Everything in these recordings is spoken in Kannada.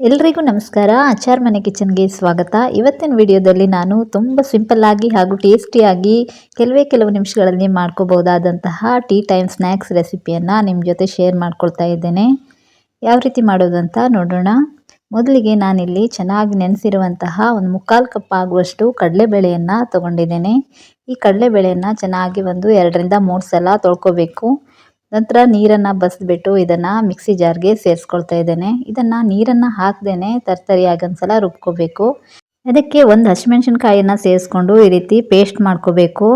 ಎಲ್ರಿಗೂ ನಮಸ್ಕಾರ. ಆಚಾರ್ ಮನೆ ಕಿಚನ್ಗೆ ಸ್ವಾಗತ. ಇವತ್ತಿನ ವಿಡಿಯೋದಲ್ಲಿ ನಾನು ತುಂಬ ಸಿಂಪಲ್ಲಾಗಿ ಹಾಗೂ ಟೇಸ್ಟಿಯಾಗಿ ಕೆಲವೇ ಕೆಲವು ನಿಮಿಷಗಳಲ್ಲಿ ಮಾಡ್ಕೋಬಹುದಾದಂತಹ ಟೀ ಟೈಮ್ ಸ್ನ್ಯಾಕ್ಸ್ ರೆಸಿಪಿಯನ್ನು ನಿಮ್ಮ ಜೊತೆ ಶೇರ್ ಮಾಡ್ಕೊಳ್ತಾ ಇದ್ದೇನೆ. ಯಾವ ರೀತಿ ಮಾಡೋದು ಅಂತ ನೋಡೋಣ. ಮೊದಲಿಗೆ ನಾನಿಲ್ಲಿ ಚೆನ್ನಾಗಿ ನೆನೆಸಿರುವಂತಹ ಒಂದು ಮುಕ್ಕಾಲು ಕಪ್ ಆಗುವಷ್ಟು ಕಡಲೆಬೇಳೆಯನ್ನು ತೊಗೊಂಡಿದ್ದೇನೆ. ಈ ಕಡಲೆಬೇಳೆಯನ್ನು ಚೆನ್ನಾಗಿ ಒಂದು ಎರಡರಿಂದ ಮೂರು ಸಲ ತೊಳ್ಕೊಬೇಕು. ನಂತರ ನೀರನ್ನು ಬಸಿದ್ಬಿಟ್ಟು ಇದನ್ನು ಮಿಕ್ಸಿ ಜಾರ್ಗೆ ಸೇರಿಸ್ಕೊಳ್ತಾ ಇದ್ದೇನೆ. ಇದನ್ನು ನೀರನ್ನು ಹಾಕ್ದೇನೆ ತರ್ತರಿ ಒಂದ್ಸಲ ರುಬ್ಕೋಬೇಕು. ಅದಕ್ಕೆ ಒಂದು ಹಸಿಮೆಣ್ಸಿನ್ಕಾಯಿಯನ್ನು ಸೇರಿಸ್ಕೊಂಡು ಈ ರೀತಿ ಪೇಸ್ಟ್ ಮಾಡ್ಕೋಬೇಕು.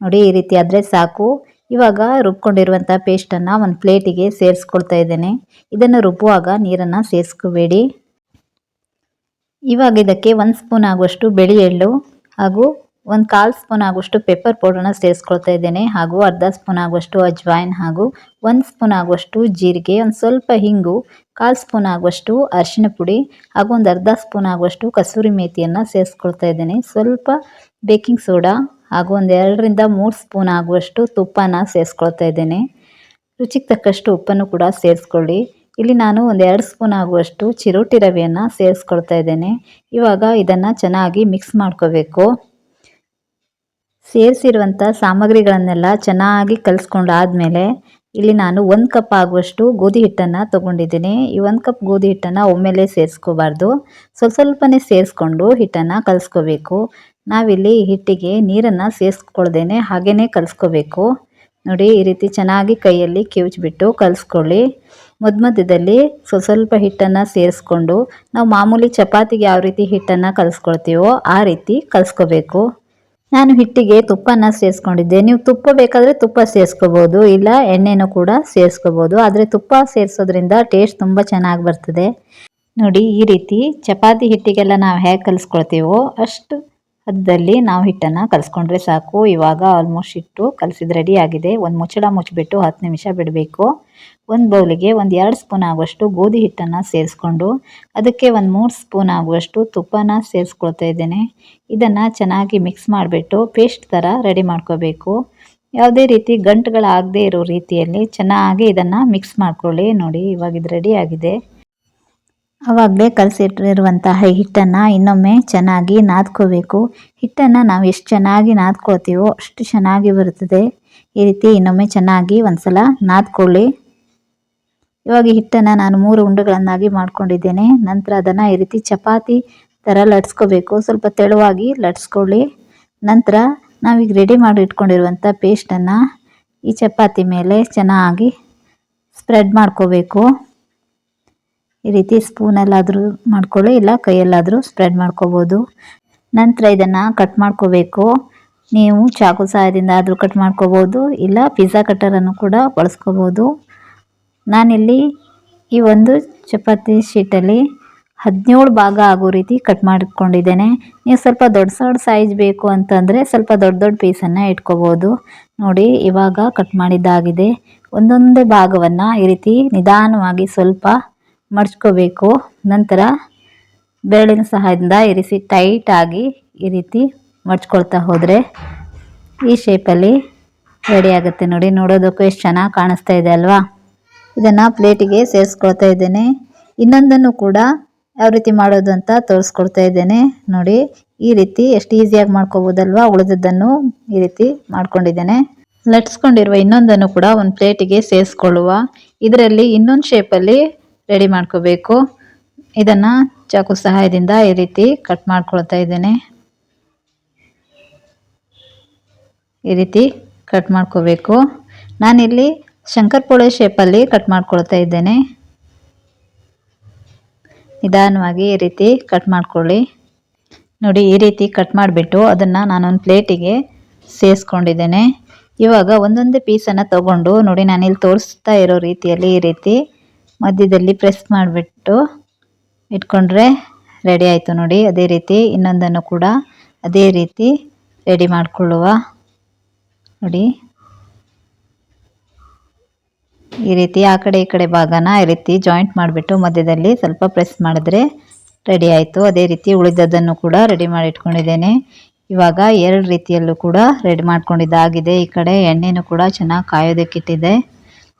ನೋಡಿ, ಈ ರೀತಿ ಆದರೆ ಸಾಕು. ಇವಾಗ ರುಬ್ಕೊಂಡಿರುವಂಥ ಪೇಸ್ಟನ್ನು ಒಂದು ಪ್ಲೇಟಿಗೆ ಸೇರಿಸ್ಕೊಳ್ತಾ ಇದ್ದೇನೆ. ಇದನ್ನು ರುಬ್ಬುವಾಗ ನೀರನ್ನು ಸೇರಿಸ್ಕೋಬೇಡಿ. ಇವಾಗ ಇದಕ್ಕೆ ಒಂದು ಸ್ಪೂನ್ ಆಗುವಷ್ಟು ಬೆಳಿ ಎಳ್ಳು ಹಾಗೂ ಒಂದು ಕಾಲು ಸ್ಪೂನ್ ಆಗುವಷ್ಟು ಪೆಪ್ಪರ್ ಪೌಡರ್ನ ಸೇರಿಸ್ಕೊಳ್ತಾ ಇದ್ದೇನೆ, ಹಾಗೂ ಅರ್ಧ ಸ್ಪೂನ್ ಆಗುವಷ್ಟು ಅಜ್ವಾಯಿನ್ ಹಾಗೂ ಒಂದು ಸ್ಪೂನ್ ಆಗುವಷ್ಟು ಜೀರಿಗೆ, ಒಂದು ಸ್ವಲ್ಪ ಹಿಂಗು, ಕಾಲು ಸ್ಪೂನ್ ಆಗುವಷ್ಟು ಅರಿಶಿನ ಪುಡಿ ಹಾಗೂ ಒಂದು ಅರ್ಧ ಸ್ಪೂನ್ ಆಗುವಷ್ಟು ಕಸೂರಿ ಮೇಥಿಯನ್ನು ಸೇರಿಸ್ಕೊಳ್ತಾ ಇದ್ದೇನೆ. ಸ್ವಲ್ಪ ಬೇಕಿಂಗ್ ಸೋಡಾ ಹಾಗೂ ಒಂದು ಎರಡರಿಂದ ಮೂರು ಸ್ಪೂನ್ ಆಗುವಷ್ಟು ತುಪ್ಪನ ಸೇರಿಸ್ಕೊಳ್ತಾ ಇದ್ದೇನೆ. ರುಚಿಗೆ ತಕ್ಕಷ್ಟು ಉಪ್ಪನ್ನು ಕೂಡ ಸೇರಿಸ್ಕೊಳ್ಳಿ. ಇಲ್ಲಿ ನಾನು ಒಂದು ಎರಡು ಸ್ಪೂನ್ ಆಗುವಷ್ಟು ಚಿರೋಟಿ ರವೆಯನ್ನು ಸೇರಿಸ್ಕೊಳ್ತಾ ಇದ್ದೇನೆ. ಇವಾಗ ಇದನ್ನು ಚೆನ್ನಾಗಿ ಮಿಕ್ಸ್ ಮಾಡ್ಕೋಬೇಕು. ಸೇರಿಸಿರುವಂಥ ಸಾಮಗ್ರಿಗಳನ್ನೆಲ್ಲ ಚೆನ್ನಾಗಿ ಕಲಿಸ್ಕೊಂಡಾದಮೇಲೆ ಇಲ್ಲಿ ನಾನು ಒಂದು ಕಪ್ ಆಗುವಷ್ಟು ಗೋಧಿ ಹಿಟ್ಟನ್ನು ತೊಗೊಂಡಿದ್ದೀನಿ. ಈ ಒಂದು ಕಪ್ ಗೋಧಿ ಹಿಟ್ಟನ್ನು ಒಮ್ಮೆಲೆ ಸೇರಿಸ್ಕೋಬಾರ್ದು. ಸ್ವಲ್ಪ ಸ್ವಲ್ಪನೇ ಸೇರಿಸ್ಕೊಂಡು ಹಿಟ್ಟನ್ನು ಕಲಿಸ್ಕೋಬೇಕು. ನಾವಿಲ್ಲಿ ಹಿಟ್ಟಿಗೆ ನೀರನ್ನು ಸೇರಿಸ್ಕೊಳ್ದೇನೆ ಹಾಗೇ ಕಲಿಸ್ಕೋಬೇಕು. ನೋಡಿ, ಈ ರೀತಿ ಚೆನ್ನಾಗಿ ಕೈಯಲ್ಲಿ ಕಿವುಚ್ಬಿಟ್ಟು ಕಲಿಸ್ಕೊಳ್ಳಿ. ಮಧ್ಯ ಮಧ್ಯದಲ್ಲಿ ಸ್ವಲ್ಪ ಸ್ವಲ್ಪ ಹಿಟ್ಟನ್ನು ಸೇರಿಸ್ಕೊಂಡು ನಾವು ಮಾಮೂಲಿ ಚಪಾತಿಗೆ ಯಾವ ರೀತಿ ಹಿಟ್ಟನ್ನು ಕಲಿಸ್ಕೊಳ್ತೀವೋ ಆ ರೀತಿ ಕಲಿಸ್ಕೋಬೇಕು. ನಾನು ಹಿಟ್ಟಿಗೆ ತುಪ್ಪನ ಸೇರಿಸ್ಕೊಂಡಿದ್ದೆ. ನೀವು ತುಪ್ಪ ಬೇಕಾದರೆ ತುಪ್ಪ ಸೇರಿಸ್ಕೋಬೋದು, ಇಲ್ಲ ಎಣ್ಣೆನೂ ಕೂಡ ಸೇರಿಸ್ಕೋಬೋದು. ಆದರೆ ತುಪ್ಪ ಸೇರಿಸೋದ್ರಿಂದ ಟೇಸ್ಟ್ ತುಂಬ ಚೆನ್ನಾಗಿ ಬರ್ತದೆ. ನೋಡಿ, ಈ ರೀತಿ ಚಪಾತಿ ಹಿಟ್ಟಿಗೆಲ್ಲ ನಾವು ಹೇಗೆ ಕಲಿಸ್ಕೊಳ್ತೀವೋ ಅಷ್ಟು ಹದದಲ್ಲಿ ನಾವು ಹಿಟ್ಟನ್ನು ಕಲಿಸ್ಕೊಂಡ್ರೆ ಸಾಕು. ಇವಾಗ ಆಲ್ಮೋಸ್ಟ್ ಹಿಟ್ಟು ಕಲಸಿದ ರೆಡಿ ಆಗಿದೆ. ಒಂದು ಮುಚ್ಚಳ ಮುಚ್ಚಿಬಿಟ್ಟು ಹತ್ತು ನಿಮಿಷ ಬಿಡಬೇಕು. ಒಂದು ಬೌಲಿಗೆ ಒಂದು ಎರಡು ಸ್ಪೂನ್ ಆಗುವಷ್ಟು ಗೋಧಿ ಹಿಟ್ಟನ್ನು ಸೇರಿಸ್ಕೊಂಡು ಅದಕ್ಕೆ ಒಂದು ಮೂರು ಸ್ಪೂನ್ ಆಗುವಷ್ಟು ತುಪ್ಪನ ಸೇರಿಸ್ಕೊಳ್ತಾ ಇದ್ದೇನೆ. ಇದನ್ನು ಚೆನ್ನಾಗಿ ಮಿಕ್ಸ್ ಮಾಡಿಬಿಟ್ಟು ಪೇಸ್ಟ್ ಥರ ರೆಡಿ ಮಾಡ್ಕೋಬೇಕು. ಯಾವುದೇ ರೀತಿ ಗಂಟುಗಳಾಗದೇ ಇರೋ ರೀತಿಯಲ್ಲಿ ಚೆನ್ನಾಗಿ ಇದನ್ನು ಮಿಕ್ಸ್ ಮಾಡ್ಕೊಳ್ಳಿ. ನೋಡಿ, ಇವಾಗ ಇದು ರೆಡಿ ಆಗಿದೆ. ಆವಾಗಲೇ ಕಲಸಿಟ್ಟಿರುವಂತಹ ಹಿಟ್ಟನ್ನು ಇನ್ನೊಮ್ಮೆ ಚೆನ್ನಾಗಿ ನಾದ್ಕೋಬೇಕು. ಹಿಟ್ಟನ್ನು ನಾವು ಎಷ್ಟು ಚೆನ್ನಾಗಿ ನಾದ್ಕೊಳ್ತೀವೋ ಅಷ್ಟು ಚೆನ್ನಾಗಿ ಬರುತ್ತದೆ. ಈ ರೀತಿ ಇನ್ನೊಮ್ಮೆ ಚೆನ್ನಾಗಿ ಒಂದ್ಸಲ ನಾದ್ಕೊಳ್ಳಿ. ಇವಾಗ ಹಿಟ್ಟನ್ನು ನಾನು ಮೂರು ಉಂಡೆಗಳನ್ನಾಗಿ ಮಾಡ್ಕೊಂಡಿದ್ದೇನೆ. ನಂತರ ಅದನ್ನು ಈ ರೀತಿ ಚಪಾತಿ ಥರ ಲಟ್ಸ್ಕೋಬೇಕು. ಸ್ವಲ್ಪ ತೆಳುವಾಗಿ ಲಟ್ಸ್ಕೊಳ್ಳಿ. ನಂತರ ನಾವೀಗ ರೆಡಿ ಮಾಡಿ ಇಟ್ಕೊಂಡಿರುವಂಥ ಪೇಸ್ಟನ್ನು ಈ ಚಪಾತಿ ಮೇಲೆ ಚೆನ್ನಾಗಿ ಸ್ಪ್ರೆಡ್ ಮಾಡ್ಕೋಬೇಕು. ಈ ರೀತಿ ಸ್ಪೂನಲ್ಲಾದರೂ ಮಾಡ್ಕೊಳ್ಳಿ, ಇಲ್ಲ ಕೈಯಲ್ಲಾದರೂ ಸ್ಪ್ರೆಡ್ ಮಾಡ್ಕೋಬೋದು. ನಂತರ ಇದನ್ನು ಕಟ್ ಮಾಡ್ಕೋಬೇಕು. ನೀವು ಚಾಕು ಸಹಾಯದಿಂದ ಆದರೂ ಕಟ್ ಮಾಡ್ಕೋಬೋದು, ಇಲ್ಲ ಪಿಜ್ಜಾ ಕಟ್ಟರನ್ನು ಕೂಡ ಬಳಸ್ಕೋಬೋದು. ನಾನಿಲ್ಲಿ ಈ ಒಂದು ಚಪಾತಿ ಶೀಟಲ್ಲಿ ಹದಿನೇಳು ಭಾಗ ಆಗೋ ರೀತಿ ಕಟ್ ಮಾಡಿಕೊಂಡಿದ್ದೇನೆ ನೀವು ಸ್ವಲ್ಪ ದೊಡ್ಡ ದೊಡ್ಡ ಸೈಜ್ ಬೇಕು ಅಂತಂದರೆ ಸ್ವಲ್ಪ ದೊಡ್ಡ ದೊಡ್ಡ ಪೀಸನ್ನು ಇಟ್ಕೋಬೋದು. ನೋಡಿ, ಇವಾಗ ಕಟ್ ಮಾಡಿದ್ದಾಗಿದೆ. ಒಂದೊಂದೇ ಭಾಗವನ್ನು ಈ ರೀತಿ ನಿಧಾನವಾಗಿ ಸ್ವಲ್ಪ ಮಡ್ಚ್ಕೋಬೇಕು ನಂತರ ಬೆರಳಿನ ಸಹಾಯದಿಂದ ಇರಿಸಿ ಟೈಟಾಗಿ ಈ ರೀತಿ ಮಡ್ಚ್ಕೊಳ್ತಾ ಹೋದರೆ ಈ ಶೇಪಲ್ಲಿ ರೆಡಿ ಆಗುತ್ತೆ. ನೋಡಿ, ನೋಡೋದಕ್ಕೂ ಎಷ್ಟು ಚೆನ್ನಾಗಿ ಕಾಣಿಸ್ತಾ ಇದೆ ಅಲ್ವಾ? ಇದನ್ನು ಪ್ಲೇಟಿಗೆ ಸೇರಿಸ್ಕೊಳ್ತಾ ಇದ್ದೇನೆ. ಇನ್ನೊಂದನ್ನು ಕೂಡ ಯಾವ ರೀತಿ ಮಾಡೋದು ಅಂತ ತೋರಿಸ್ಕೊಡ್ತಾ ಇದ್ದೇನೆ. ನೋಡಿ, ಈ ರೀತಿ ಎಷ್ಟು ಈಸಿಯಾಗಿ ಮಾಡ್ಕೋಬೋದಲ್ವಾ? ಉಳಿದದ್ದನ್ನು ಈ ರೀತಿ ಮಾಡ್ಕೊಂಡಿದ್ದೇನೆ. ಲಟ್ಸ್ಕೊಂಡಿರುವ ಇನ್ನೊಂದನ್ನು ಕೂಡ ಒಂದು ಪ್ಲೇಟಿಗೆ ಸೇರಿಸ್ಕೊಳ್ಳುವ. ಇದರಲ್ಲಿ ಇನ್ನೊಂದು ಶೇಪಲ್ಲಿ ರೆಡಿ ಮಾಡ್ಕೋಬೇಕು. ಇದನ್ನು ಚಾಕು ಸಹಾಯದಿಂದ ಈ ರೀತಿ ಕಟ್ ಮಾಡ್ಕೊಳ್ತಾ ಇದ್ದೇನೆ. ಈ ರೀತಿ ಕಟ್ ಮಾಡ್ಕೋಬೇಕು. ನಾನಿಲ್ಲಿ ಶಂಕರಪೋಳೆ ಶೇಪಲ್ಲಿ ಕಟ್ ಮಾಡ್ಕೊಳ್ತಾ ಇದ್ದೇನೆ. ನಿಧಾನವಾಗಿ ಈ ರೀತಿ ಕಟ್ ಮಾಡ್ಕೊಳ್ಳಿ. ನೋಡಿ, ಈ ರೀತಿ ಕಟ್ ಮಾಡಿಬಿಟ್ಟು ಅದನ್ನು ನಾನೊಂದು ಪ್ಲೇಟಿಗೆ ಸೇರಿಸ್ಕೊಂಡಿದ್ದೇನೆ ಇವಾಗ ಒಂದೊಂದೇ ಪೀಸನ್ನು ತಗೊಂಡು ನೋಡಿ, ನಾನಿಲ್ಲಿ ತೋರಿಸ್ತಾ ಇರೋ ರೀತಿಯಲ್ಲಿ ಈ ರೀತಿ ಮಧ್ಯದಲ್ಲಿ ಪ್ರೆಸ್ ಮಾಡಿಬಿಟ್ಟು ಇಟ್ಕೊಂಡ್ರೆ ರೆಡಿ ಆಯಿತು ನೋಡಿ. ಅದೇ ರೀತಿ ಇನ್ನೊಂದನ್ನು ಕೂಡ ಅದೇ ರೀತಿ ರೆಡಿ ಮಾಡಿಕೊಳ್ಳುವ. ನೋಡಿ. ಈ ರೀತಿ ಆ ಕಡೆ ಈ ಕಡೆ ಭಾಗನ ಈ ರೀತಿ ಜಾಯಿಂಟ್ ಮಾಡಿಬಿಟ್ಟು ಮಧ್ಯದಲ್ಲಿ ಸ್ವಲ್ಪ ಪ್ರೆಸ್ ಮಾಡಿದ್ರೆ ರೆಡಿ ಆಯಿತು. ಅದೇ ರೀತಿ ಉಳಿದದ್ದನ್ನು ಕೂಡ ರೆಡಿ ಮಾಡಿ ಇಟ್ಕೊಂಡಿದ್ದೇನೆ. ಇವಾಗ ಎರಡು ರೀತಿಯಲ್ಲೂ ಕೂಡ ರೆಡಿ ಮಾಡ್ಕೊಂಡಿದ್ದಾಗಿದೆ ಈ ಕಡೆ ಎಣ್ಣೆನೂ ಕೂಡ ಚೆನ್ನಾಗಿ ಕಾಯೋದಕ್ಕಿಟ್ಟಿದೆ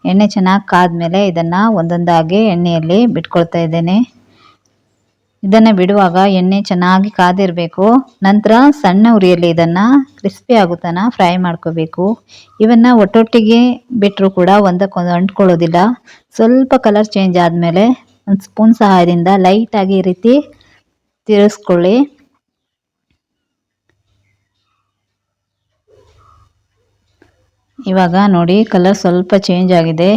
ಎಣ್ಣೆ ಚೆನ್ನಾಗಿ ಕಾದ ಮೇಲೆ ಇದನ್ನು ಒಂದೊಂದಾಗಿ ಎಣ್ಣೆಯಲ್ಲಿ ಬಿಟ್ಕೊಳ್ತಾ ಇದ್ದೇನೆ. ಇದನ್ನು ಬಿಡುವಾಗ ಎಣ್ಣೆ ಚೆನ್ನಾಗಿ ಕಾದಿರಬೇಕು. ನಂತರ ಸಣ್ಣ ಉರಿಯಲ್ಲಿ ಇದನ್ನು ಕ್ರಿಸ್ಪಿ ಆಗುತ್ತಾನ ಫ್ರೈ ಮಾಡ್ಕೋಬೇಕು. ಇವನ್ನ ಒಟ್ಟೊಟ್ಟಿಗೆ ಬಿಟ್ಟರು ಕೂಡ ಒಂದಕ್ಕೊಂದು ಅಂಟ್ಕೊಳ್ಳೋದಿಲ್ಲ. ಸ್ವಲ್ಪ ಕಲರ್ ಚೇಂಜ್ ಆದಮೇಲೆ ಒಂದು ಸ್ಪೂನ್ ಸಹಾಯದಿಂದ ಲೈಟಾಗಿ ಈ ರೀತಿ ತಿರುಗಿಸ್ಕೊಳ್ಳಿ ಇವಾಗ ನೋಡಿ ಕಲರ್ ಸ್ವಲ್ಪ ಚೇಂಜ್ ಆಗಿದೆ.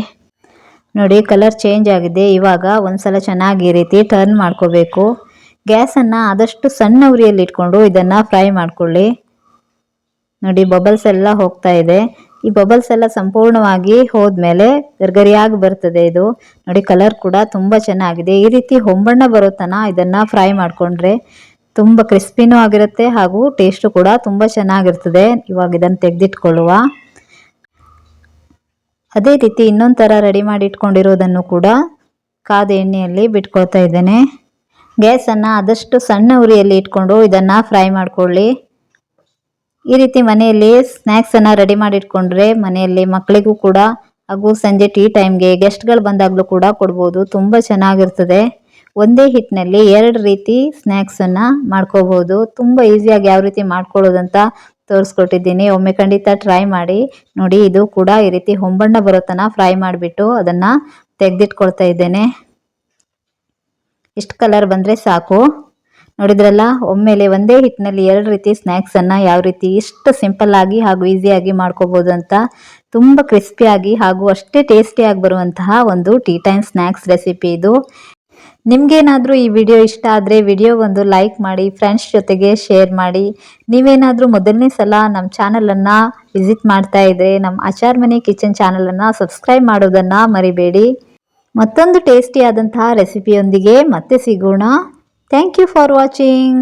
ನೋಡಿ ಕಲರ್ ಚೇಂಜ್ ಆಗಿದೆ. ಇವಾಗ ಒಂದ್ಸಲ ಚೆನ್ನಾಗಿ ಈ ರೀತಿ ಟರ್ನ್ ಮಾಡ್ಕೋಬೇಕು. ಗ್ಯಾಸನ್ನು ಆದಷ್ಟು ಸಣ್ಣ ಉರಿಯಲ್ಲಿ ಇಟ್ಕೊಂಡು ಇದನ್ನು ಫ್ರೈ ಮಾಡ್ಕೊಳ್ಳಿ. ನೋಡಿ ಬಬಲ್ಸ್ ಎಲ್ಲ ಹೋಗ್ತಾ ಇದೆ. ಈ ಬಬಲ್ಸ್ ಎಲ್ಲ ಸಂಪೂರ್ಣವಾಗಿ ಹೋದ್ಮೇಲೆ ಗರ್ಗರಿಯಾಗಿ ಬರ್ತದೆ ಇದು. ನೋಡಿ ಕಲರ್ ಕೂಡ ತುಂಬ ಚೆನ್ನಾಗಿದೆ. ಈ ರೀತಿ ಹೊಂಬಣ್ಣ ಬರೋ ಇದನ್ನು ಫ್ರೈ ಮಾಡಿಕೊಂಡ್ರೆ ತುಂಬ ಕ್ರಿಸ್ಪಿನೂ ಆಗಿರುತ್ತೆ ಹಾಗೂ ಟೇಸ್ಟು ಕೂಡ ತುಂಬ ಚೆನ್ನಾಗಿರ್ತದೆ. ಇವಾಗ ಇದನ್ನು ತೆಗೆದಿಟ್ಕೊಳ್ಳುವ. ಅದೇ ರೀತಿ ಇನ್ನೊಂದು ಥರ ರೆಡಿ ಮಾಡಿ ಇಟ್ಕೊಂಡಿರೋದನ್ನು ಕೂಡ ಕಾದ ಎಣ್ಣೆಯಲ್ಲಿ ಬಿಟ್ಕೊಳ್ತಾ ಇದ್ದೇನೆ. ಗ್ಯಾಸನ್ನು ಆದಷ್ಟು ಸಣ್ಣ ಉರಿಯಲ್ಲಿ ಇಟ್ಕೊಂಡು ಇದನ್ನು ಫ್ರೈ ಮಾಡ್ಕೊಳ್ಳಿ. ಈ ರೀತಿ ಮನೆಯಲ್ಲಿ ಸ್ನ್ಯಾಕ್ಸನ್ನು ರೆಡಿ ಮಾಡಿ ಇಟ್ಕೊಂಡ್ರೆ ಮನೆಯಲ್ಲಿ ಮಕ್ಕಳಿಗೂ ಕೂಡ ಹಾಗೂ ಸಂಜೆ ಟೀ ಟೈಮ್ಗೆ ಗೆಸ್ಟ್ಗಳು ಬಂದಾಗಲೂ ಕೂಡ ಕೊಡ್ಬೋದು. ತುಂಬ ಚೆನ್ನಾಗಿರ್ತದೆ. ಒಂದೇ ಹಿಟ್ಟಿನಲ್ಲಿ ಎರಡು ರೀತಿ ಸ್ನ್ಯಾಕ್ಸನ್ನು ಮಾಡ್ಕೋಬೋದು ತುಂಬ ಈಸಿಯಾಗಿ ಯಾವ ರೀತಿ ಮಾಡ್ಕೊಳ್ಳೋದಂತ ತೋರಿಸ್ಕೊಟ್ಟಿದ್ದೀನಿ. ಒಮ್ಮೆ ಖಂಡಿತ ಟ್ರೈ ಮಾಡಿ. ನೋಡಿ, ಇದು ಕೂಡ ಈ ರೀತಿ ಹೊಂಬಣ್ಣ ಬರೋ ಫ್ರೈ ಮಾಡಿಬಿಟ್ಟು ಅದನ್ನು ತೆಗೆದಿಟ್ಕೊಳ್ತಾ ಇದ್ದೇನೆ. ಇಷ್ಟು ಕಲರ್ ಬಂದರೆ ಸಾಕು. ನೋಡಿದ್ರಲ್ಲ, ಒಮ್ಮೆಲೆ ಒಂದೇ ಹಿಟ್ಟಿನಲ್ಲಿ ಎರಡು ರೀತಿ ಸ್ನ್ಯಾಕ್ಸನ್ನು ಯಾವ ರೀತಿ ಇಷ್ಟು ಸಿಂಪಲ್ ಆಗಿ ಹಾಗೂ ಈಸಿಯಾಗಿ ಮಾಡ್ಕೋಬೋದು ಅಂತ ತುಂಬ ಕ್ರಿಸ್ಪಿಯಾಗಿ ಹಾಗೂ ಅಷ್ಟೇ ಟೇಸ್ಟಿಯಾಗಿ ಬರುವಂತಹ ಒಂದು ಟೀ ಟೈಮ್ ಸ್ನ್ಯಾಕ್ಸ್ ರೆಸಿಪಿ ಇದು. ನಿಮಗೇನಾದರೂ ಈ ವಿಡಿಯೋ ಇಷ್ಟ ಆದರೆ ವಿಡಿಯೋಗೊಂದು ಲೈಕ್ ಮಾಡಿ, ಫ್ರೆಂಡ್ಸ್ ಜೊತೆಗೆ ಶೇರ್ ಮಾಡಿ. ನೀವೇನಾದರೂ ಮೊದಲನೇ ಸಲ ನಮ್ಮ ಚಾನಲನ್ನು ವಿಸಿಟ್ ಮಾಡ್ತಾ ಇದ್ದರೆ ನಮ್ಮ ಆಚಾರ್ ಮನೆ ಕಿಚನ್ ಚಾನಲನ್ನು ಸಬ್ಸ್ಕ್ರೈಬ್ ಮಾಡೋದನ್ನು ಮರಿಬೇಡಿ. ಮತ್ತೊಂದು ಟೇಸ್ಟಿಯಾದಂತಹ ರೆಸಿಪಿಯೊಂದಿಗೆ ಮತ್ತೆ ಸಿಗೋಣ. Thank you for watching.